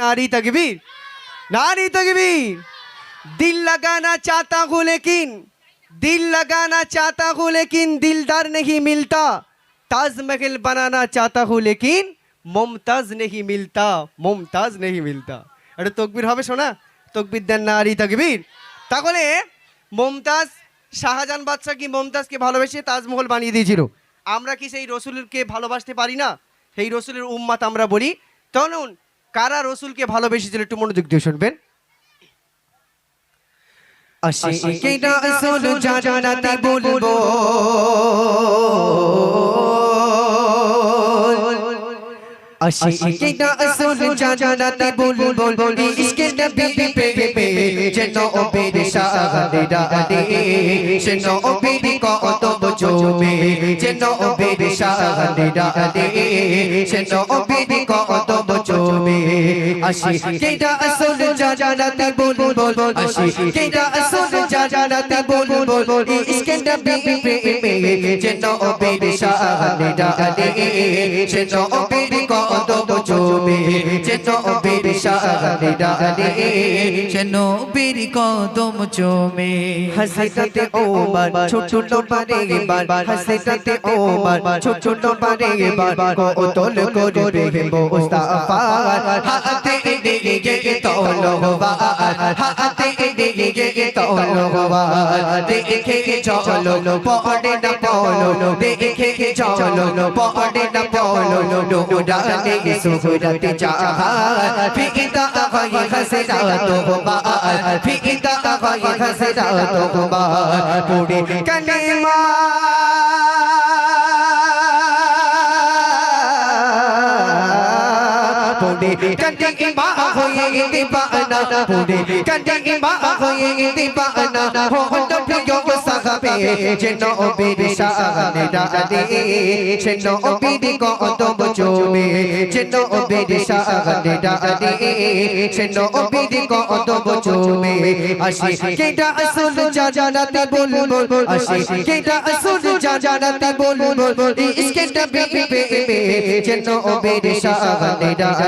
नारी तकबीर नारी तकबीर दिल लगाना चाहता हूँ लेकिन दिल लगाना चाहता हूँ लेकिन दिलदार नहीं मिलता ताजमहल बनाना चाहता हूँ लेकिन মুমতাজ নেহি মিলতা মুমতাজ নেহি মিলতা এটা তকবির হবে শোনা তকবির দেন নারী তকবির তাহলে মমতাজ শাহজাহান বাদশাহ কি মমতাজকে ভালোবেসে তাজমহল বানিয়ে দিয়েছিল আমরা কি সেই রসুলকে ভালোবাসতে পারি না সেই রসুলের উম্মাত আমরা বলি তখন কারা রসুলকে ভালোবেসেছিল? একটু মনোযোগ দিয়ে শুনবেন। আশিকেরা রসুল জানাতে বলব। আশিকেরা রসুল জানাতে বলব। ইশকে নবী পে পে যেন ওবের শাহরা দে যেন ওবের কদম জমে যেন ওবের শাহরা ডালে যেন ওবের কদম জমে আশিকেরা রসুল জানাতে বলব আশিকেরা রসুল জানাতে বলব ইশকে নবী পে পে যেন ওবের শাহরা দে যেন ওবের কদম জমে যেন ওবের শাহরা দে যেন বীর কদম জমে হসরতে ওমর ছোট ছোট পারে বার হসরতে ওমর ছোট ছোট পারে বার কো তোল করে হে মুস্তাফা হাতে দিগে হাতে দিগে তলওয়ার দেখে চলো পড়ে না পড়ো দেখে চলো পড়ে না পড়ো নুরানে সুহরত চাহার ফিদা হয় হসরত ওমর ফিদা হয় হসরত ওমর পুরে কলেমা পুরে কলেমা হয়ে দিবানা পুরে কলেমা হয়ে দিবানা হলো প্রিয় সাহাবে যেন বীর শাহানে ডালে যেন বীর কদম জমে যেন বীর শাহানে ডালে যেন বীর কদম জমে আসি কেটা আসল জানাতে বলব আসি কেটা আসল জানাতে বলব, ইসকে নবী পে যেন বীর শাহানে ডালে।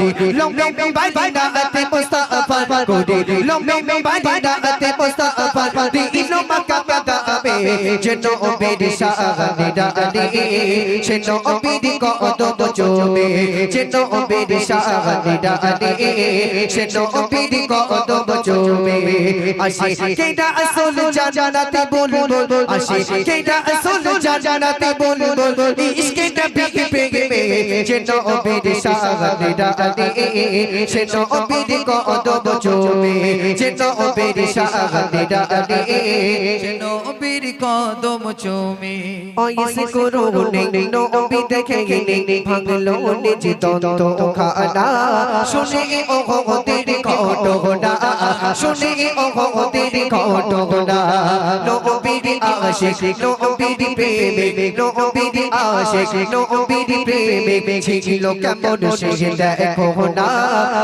করিল মিম্বা দিনাতে মুস্তাফা করিল মিম্বা দিনাতে মুস্তাফা দিল মাকা পাতা আবে যেন ওবের শাহানে ডালে যেন ওবের কদম জমে যেন ওবের শাহানে ডালে যেন ওবের কদম জমে আসি কেটা আসল জানাতে বলব আসি কেটা আসল জানাতে বলব ইসকে নবী সে নবীর শাহাদা দিয়ে সে নবীর কদব চুমে সে নবীর শাহাদা দিয়ে সে নবীর কদম চুমে ওইস করুনে নবী দেখে ভাঙলো নিজ দন্ত খানা শুনে ও ওদের ঘটনা শুনে ও ওদের ঘটনা নবীর আশিক নবীর প্রেমিক নবীর আশিক নবীর প্রেমিক দেখেছিল কেমন সে দেখো না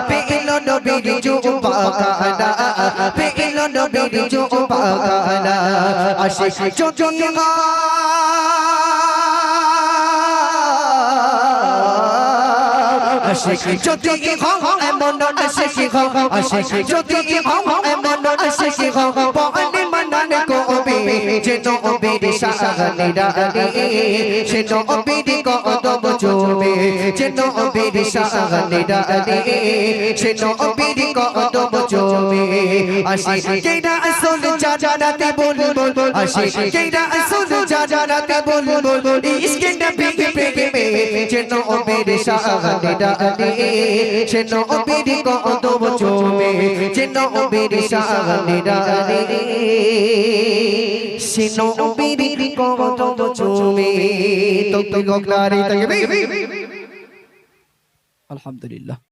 পেল নবীর যুবাকানা পেল নবীর যুবাকানা আসে চোচনা আশিকি জ্যোতি হং এমন আশিকি হং আশিকি এমন আশিকি মনন কো যে নবীর শানে ডালে, সে কদম চুমে যে নবীর শানে ডালে, সে নবীর কদম চুমে আসি কেডা আসল জানাতে বল বল আসি কেডা আসল জানাতে বল বল ইসকে নবী যে নবীর শানে ডালে সে নবীর কদম চুমে যে নবীর শানে ডালে সে নবীর কদম চুমে তো তো গগলারে তকবীর আলহামদুলিল্লাহ